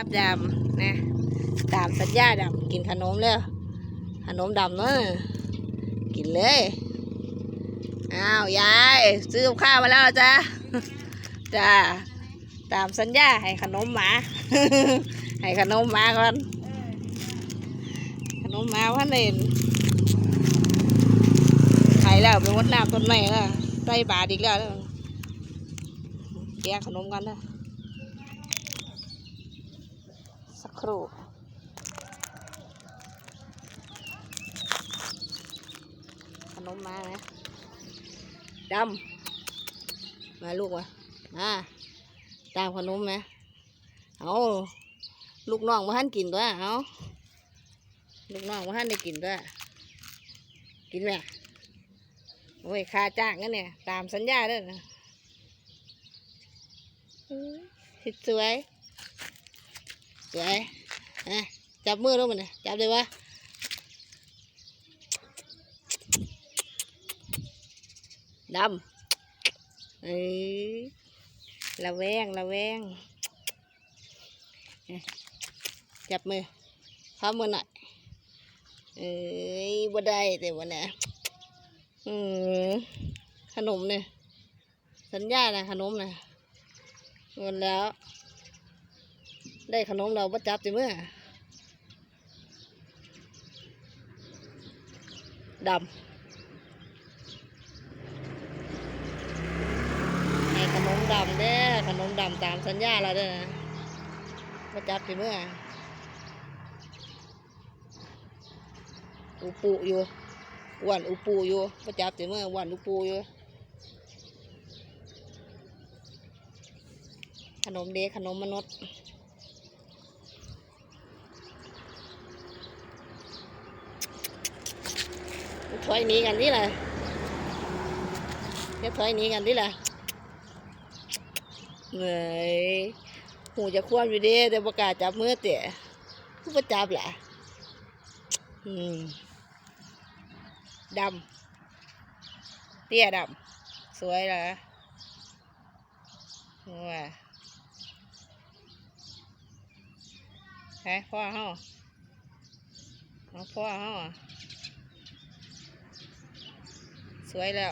ครับดำนะตามสัญญาดำกินขนมเลยขนมดำเนอะกินเลยอ้าวยายซื้อข้าวมาแล้วจ้าจ้าตามสัญญาให้ขนมหมา ให้ขนมหมาก่อนขนมหมาพันเด่นไข่แล้วไปวัดน้ำต้นไม้แล้วใส่บาทอีกแล้วเด้อแกขนมกันนะ สัก ครู่ขนมมานะดำมาลูกมามาตามขนมไหมเอาลูกน้องมาท่นกินตัวยเอาลูกน้องมาท่นได้กินตัวยกินไหมโอ้ยคาจ้างนั่นเนี่ย ตามสัญญาด้อนะอื้อสิสวย วยอะจับมือแล้วมันนะจับเลยวะดำเอ้ยระแวงระแวงอะจับมือพามือหน่อยเอ้ยบ่ได้แต่วันน่ะอืมขนมเนี่ยสัญญานะขนมนะเงินแล้ว ได้ขนมเราประจับจิเมื่อดำให้ขนมดำเด้อขนมดำตามสัญญาเราเด้อนะประจับจิเมื่ออุปูอยู่วันอุปูอยู่ประจับจิเมื่อวันอุปูอยู่ขนมเด็กขนมมนุษย์ อยหนีกันนี่แหละจะถอยหนีกันนี่แหละเหนื่อยหูจะคว่ำอยู่เดีแต่ประกาศจับมือเตะผู้ประจับแหละอืมดำเตี้ยดำสวยเหรอว้าใช่พ่อเฮาเอาพ่อเฮา สวยแล้ว